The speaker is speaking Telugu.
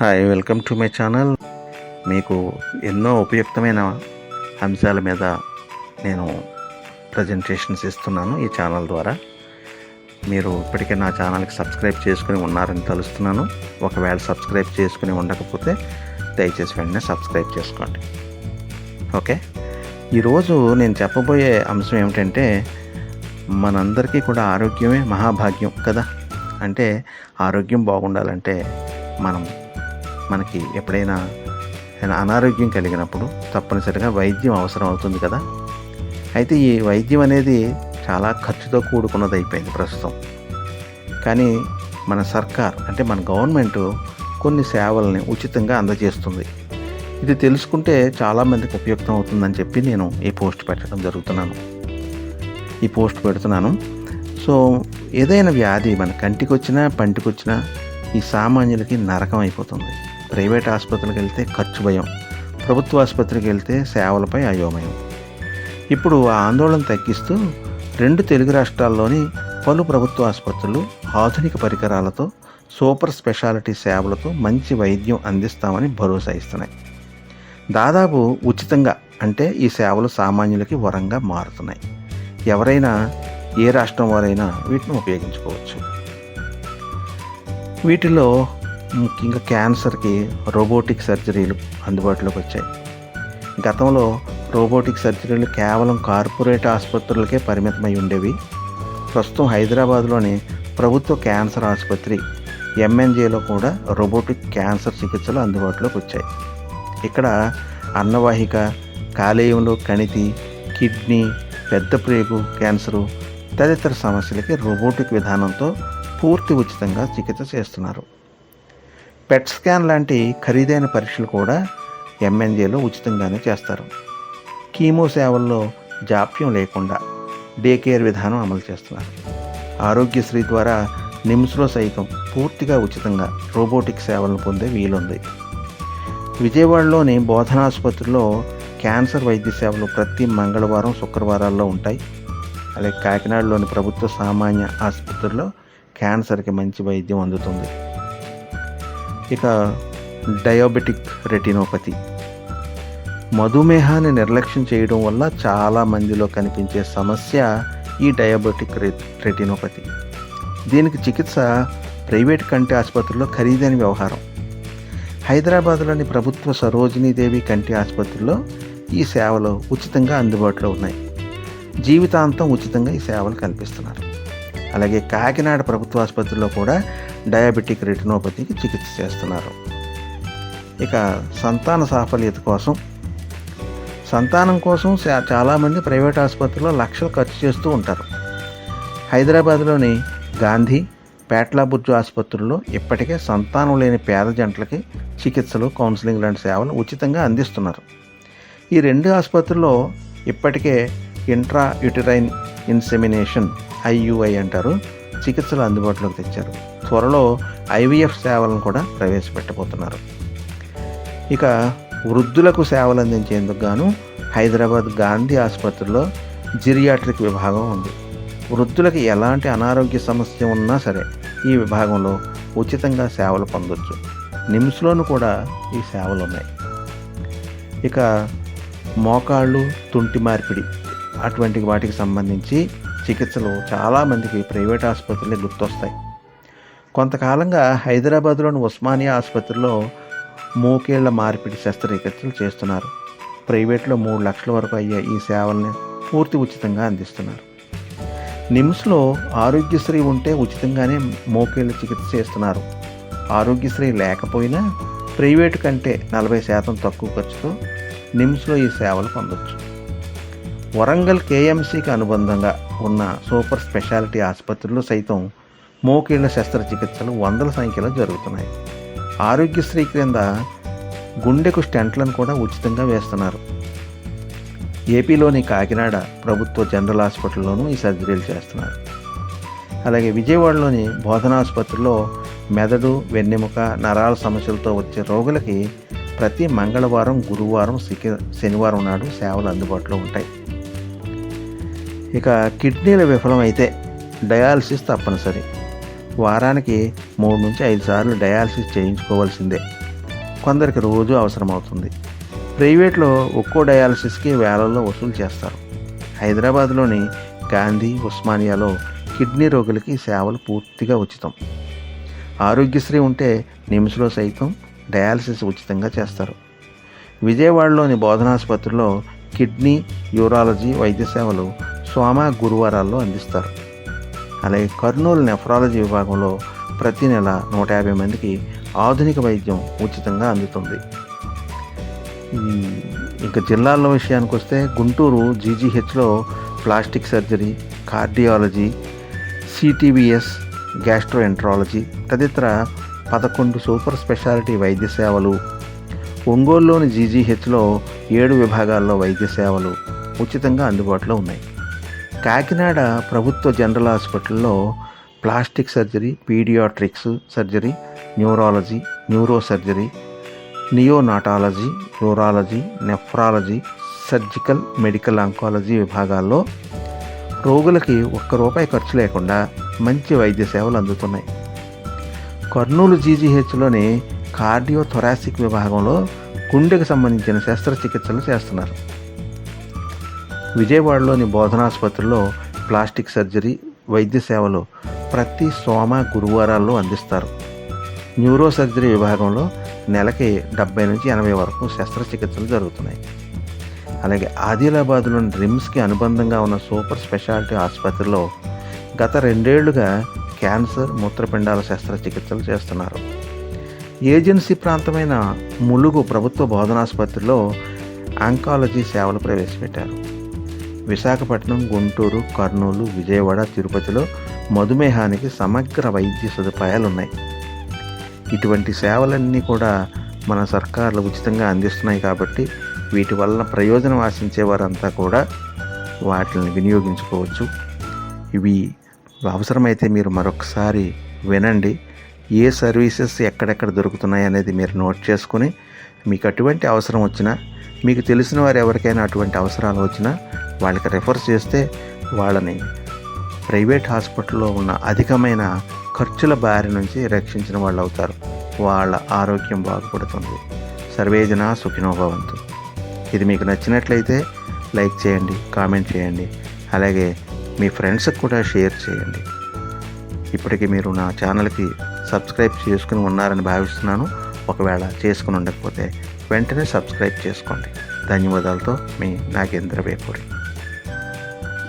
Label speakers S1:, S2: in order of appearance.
S1: Hi welcome to my channel మీకు ఎన్నో ఉపయుక్తమైన అంశాల మీద నేను ప్రజెంటేషన్స్ ఇస్తున్నాను ఈ ఛానల్ ద్వారా. మీరు ఇప్పటికే నా ఛానల్కి సబ్స్క్రైబ్ చేసుకుని ఉన్నారని తెలుస్తున్నాను. ఒకవేళ సబ్స్క్రైబ్ చేసుకుని ఉండకపోతే దయచేసి వెంటనే సబ్స్క్రైబ్ చేసుకోండి. ఓకే? ఈరోజు నేను చెప్పబోయే అంశం ఏమిటంటే మనందరికీ కూడా ఆరోగ్యమే మహాభాగ్యం కదా? అంటే ఆరోగ్యం బాగుండాలంటే మనం మనకి ఎప్పుడైనా అనారోగ్యం కలిగినప్పుడు తప్పనిసరిగా వైద్యం అవసరం అవుతుంది కదా. అయితే ఈ వైద్యం అనేది చాలా ఖర్చుతో కూడుకున్నది అయిపోయింది ప్రస్తుతం. కానీ మన సర్కార్ అంటే మన గవర్నమెంట్ కొన్ని సేవల్ని ఉచితంగా అందజేస్తుంది. ఇది తెలుసుకుంటే చాలామందికి ఉపయుక్తం అవుతుందని చెప్పి నేను ఈ పోస్ట్ పెట్టడం జరుగుతున్నాను. ఈ పోస్ట్ పెడుతున్నాను. సో ఏదైనా వ్యాధి మన కంటికి వచ్చినా పంటికి వచ్చినా ఈ సామాన్యులకి నరకం అయిపోతుంది. ప్రైవేట్ ఆసుపత్రికి వెళ్తే ఖర్చు భయం ప్రభుత్వ ఆసుపత్రికి వెళ్తే సేవలపై అయోమయం. ఇప్పుడు ఆ ఆందోళన తగ్గిస్తూ రెండు తెలుగు రాష్ట్రాల్లోని పలు ప్రభుత్వ ఆసుపత్రులు ఆధునిక పరికరాలతో సూపర్ స్పెషాలిటీ సేవలతో మంచి వైద్యం అందిస్తామని భరోసా ఇస్తున్నాయి. దాదాపు ఉచితంగా అంటే ఈ సేవలు సామాన్యులకి వరంగా మారుతున్నాయి. ఎవరైనా ఏ రాష్ట్రం వారైనా వీటిని ఉపయోగించుకోవచ్చు. వీటిలో ముఖ్యంగా క్యాన్సర్కి రోబోటిక్ సర్జరీలు అందుబాటులోకి వచ్చాయి. గతంలో రోబోటిక్ సర్జరీలు కేవలం కార్పొరేట్ ఆసుపత్రులకే పరిమితమై ఉండేవి. ప్రస్తుతం హైదరాబాద్లోని ప్రభుత్వ క్యాన్సర్ ఆసుపత్రి ఎంఎన్జేలో కూడా రోబోటిక్ క్యాన్సర్ చికిత్సలు అందుబాటులోకి వచ్చాయి. ఇక్కడ అన్నవాహిక కాలేయంలో కణితి కిడ్నీ పెద్ద ప్రేగు క్యాన్సరు తదితర సమస్యలకి రోబోటిక్ విధానంతో పూర్తి ఉచితంగా చికిత్స చేస్తున్నారు. పెట్ స్కాన్ లాంటి ఖరీదైన పరీక్షలు కూడా ఎంఎన్జేలో ఉచితంగానే చేస్తారు. కీమో సేవల్లో జాప్యం లేకుండా డే కేర్ విధానం అమలు చేస్తున్నారు. ఆరోగ్యశ్రీ ద్వారా నిమ్స్లో సైతం పూర్తిగా ఉచితంగా రోబోటిక్ సేవలను పొందే వీలుంది. విజయవాడలోని బోధనాసుపత్రిలో క్యాన్సర్ వైద్య సేవలు ప్రతి మంగళవారం శుక్రవారాల్లో ఉంటాయి. అలాగే కాకినాడలోని ప్రభుత్వ సామాన్య ఆసుపత్రిలో క్యాన్సర్కి మంచి వైద్యం అందుతుంది. ఇక డయాబెటిక్ రెటినోపతి. మధుమేహాన్ని నిర్లక్ష్యం చేయడం వల్ల చాలా మందిలో కనిపించే సమస్య ఈ డయాబెటిక్ రె రెటినోపతి. దీనికి చికిత్స ప్రైవేట్ కంటి ఆసుపత్రిలో ఖరీదైన వ్యవహారం. హైదరాబాద్లోని ప్రభుత్వ సరోజినీదేవి కంటి ఆసుపత్రిలో ఈ సేవలు ఉచితంగా అందుబాటులో ఉన్నాయి. జీవితాంతం ఉచితంగా ఈ సేవలు కల్పిస్తున్నారు. అలాగే కాకినాడ ప్రభుత్వ ఆసుపత్రిలో కూడా డయాబెటిక్ రెటినోపతికి చికిత్స చేస్తున్నారు. ఇక సంతాన సాఫల్యత కోసం సంతానం కోసం చాలామంది ప్రైవేట్ ఆసుపత్రిలో లక్షలు ఖర్చు చేస్తూ ఉంటారు. హైదరాబాద్లోని గాంధీ పేట్లా బుర్జు ఆసుపత్రుల్లో ఇప్పటికే సంతానం లేని పేద జంటలకి చికిత్సలు కౌన్సిలింగ్ లాంటి సేవలు ఉచితంగా అందిస్తున్నారు. ఈ రెండు ఆసుపత్రుల్లో ఇప్పటికే ఇంట్రా యుటరైన్ ఇన్సెమినేషన్ ఐయుఐ అంటారు. చికిత్సలు అందుబాటులోకి తెచ్చారు. త్వరలో ఐవీఎఫ్ సేవలను కూడా ప్రవేశపెట్టబోతున్నారు. ఇక వృద్ధులకు సేవలు అందించేందుకు గాను హైదరాబాద్ గాంధీ ఆసుపత్రిలో జిరియాట్రిక్ విభాగం ఉంది. వృద్ధులకు ఎలాంటి అనారోగ్య సమస్య ఉన్నా సరే ఈ విభాగంలో ఉచితంగా సేవలు పొందొచ్చు. నిమ్స్లోనూ కూడా ఈ సేవలు ఉన్నాయి. ఇక మోకాళ్ళు తుంటి మార్పిడి అటువంటి వాటికి సంబంధించి చికిత్సలు చాలామందికి ప్రైవేట్ ఆసుపత్రులే గుర్తొస్తాయి. కొంతకాలంగా హైదరాబాద్లోని ఉస్మానియా ఆసుపత్రిలో మోకేళ్ళ మార్పిడి శస్త్రచికిత్సలు చేస్తున్నారు. ప్రైవేట్లో మూడు లక్షల వరకు అయ్యే ఈ సేవల్ని పూర్తి ఉచితంగా అందిస్తున్నారు. నిమ్స్లో ఆరోగ్యశ్రీ ఉంటే ఉచితంగానే మోకేళ్ళ చికిత్స చేస్తున్నారు. ఆరోగ్యశ్రీ లేకపోయినా ప్రైవేటు కంటే నలభై శాతం తక్కువ ఖర్చుతో నిమ్స్లో ఈ సేవలు పొందొచ్చు. వరంగల్ కేఎంసీకి అనుబంధంగా ఉన్న సూపర్ స్పెషాలిటీ ఆసుపత్రుల్లో సైతం మోకేళ్ళ శస్త్రచికిత్సలు వందల సంఖ్యలో జరుగుతున్నాయి. ఆరోగ్యశ్రీ క్రింద గుండెకు స్టెంట్లను కూడా ఉచితంగా వేస్తున్నారు. ఏపీలోని కాకినాడ ప్రభుత్వ జనరల్ హాస్పిటల్లోనూ ఈ సర్జరీలు చేస్తున్నారు. అలాగే విజయవాడలోని బోధనాసుపత్రిలో మెదడు వెన్నెముక నరాల సమస్యలతో వచ్చే రోగులకి ప్రతి మంగళవారం గురువారం శనివారం నాడు సేవలు అందుబాటులో ఉంటాయి. ఇక కిడ్నీల విఫలమైతే డయాలసిస్ తప్పనిసరి. వారానికి మూడు నుంచి ఐదు సార్లు డయాలసిస్ చేయించుకోవాల్సిందే. కొందరికి రోజు అవసరమవుతుంది. ప్రైవేట్లో ఒక్కో డయాలసిస్కి వేలల్లో వసూలు చేస్తారు. హైదరాబాద్లోని గాంధీ ఉస్మానియాలో కిడ్నీ రోగులకి సేవలు పూర్తిగా ఉచితం. ఆరోగ్యశ్రీ ఉంటే నిమ్స్లో సైతం డయాలసిస్ ఉచితంగా చేస్తారు. విజయవాడలోని బోధనాసుపత్రిలో కిడ్నీ యూరాలజీ వైద్య సేవలు సోమ గురువారాల్లో అందిస్తారు. అలాగే కర్నూలు నెఫ్రాలజీ విభాగంలో ప్రతి నెల నూట యాభై మందికి ఆధునిక వైద్యం ఉచితంగా అందుతుంది. ఇంకా జిల్లాల విషయానికి వస్తే Guntur జీజీహెచ్లో plastic surgery cardiology CTVS gastroenterology తదితర పదకొండు సూపర్ స్పెషాలిటీ వైద్య సేవలు ఒంగోలులోని జీజీహెచ్లో ఏడు విభాగాల్లో వైద్య సేవలు ఉచితంగా అందుబాటులో ఉన్నాయి. కాకినాడ ప్రభుత్వ జనరల్ హాస్పిటల్లో plastic surgery paediatrics surgery neurology neuro surgery neonatology urology nephrology surgical medical oncology విభాగాల్లో రోగులకి ఒక్క రూపాయి ఖర్చు లేకుండా మంచి వైద్య సేవలు అందుతున్నాయి. కర్నూలు జీజీహెచ్లోని కార్డియో థొరాసిక్ విభాగంలో గుండెకు సంబంధించిన శస్త్రచికిత్సలు చేస్తున్నారు. విజయవాడలోని బోధనాసుపత్రిలో ప్లాస్టిక్ సర్జరీ వైద్య సేవలు ప్రతి సోమ గురువారాల్లో అందిస్తారు. న్యూరో సర్జరీ విభాగంలో నెలకి డెబ్బై నుంచి ఎనభై వరకు శస్త్రచికిత్సలు జరుగుతున్నాయి. అలాగే ఆదిలాబాద్లోని రిమ్స్కి అనుబంధంగా ఉన్న సూపర్ స్పెషాలిటీ ఆసుపత్రిలో గత రెండేళ్ళుగా క్యాన్సర్ మూత్రపిండాల శస్త్రచికిత్సలు చేస్తున్నారు. ఏజెన్సీ ప్రాంతమైన ములుగు ప్రభుత్వ బోధనాసుపత్రిలో ఆంకాలజీ సేవలు ప్రవేశపెట్టారు. విశాఖపట్నం గుంటూరు కర్నూలు విజయవాడ తిరుపతిలో మధుమేహానికి సమగ్ర వైద్య సదుపాయాలు ఉన్నాయి ఇటువంటి సేవలన్నీ కూడా మన సర్కార్లు ఉచితంగా అందిస్తున్నాయి కాబట్టి వీటి వలన ప్రయోజనం ఆశించే వారంతా కూడా వాటిని వినియోగించుకోవచ్చు. ఇవి అవసరమైతే మీరు మరొకసారి వినండి. ఏ సర్వీసెస్ ఎక్కడెక్కడ దొరుకుతున్నాయి అనేది మీరు నోట్ చేసుకుని మీకు అటువంటి అవసరం వచ్చినా మీకు తెలిసిన వారు ఎవరికైనా అటువంటి అవసరాలు వచ్చినా వాళ్ళకి రెఫర్ చేస్తే వాళ్ళని ప్రైవేట్ హాస్పిటల్లో ఉన్న అధికమైన ఖర్చుల బారి నుంచి రక్షించిన వాళ్ళు అవుతారు. వాళ్ళ ఆరోగ్యం బాగుపడుతుంది. సర్వేజన సుఖినోభవంతు ఇది మీకు నచ్చినట్లయితే లైక్ చేయండి కామెంట్ చేయండి అలాగే మీ ఫ్రెండ్స్కి కూడా షేర్ చేయండి. ఇప్పటికీ మీరు నా ఛానల్కి సబ్స్క్రైబ్ చేసుకుని ఉన్నారని భావిస్తున్నాను. ఒకవేళ చేసుకుని ఉండకపోతే వెంటనే సబ్స్క్రైబ్ చేసుకోండి. ధన్యవాదాలతో మీ నాగేంద్ర వేపూరి.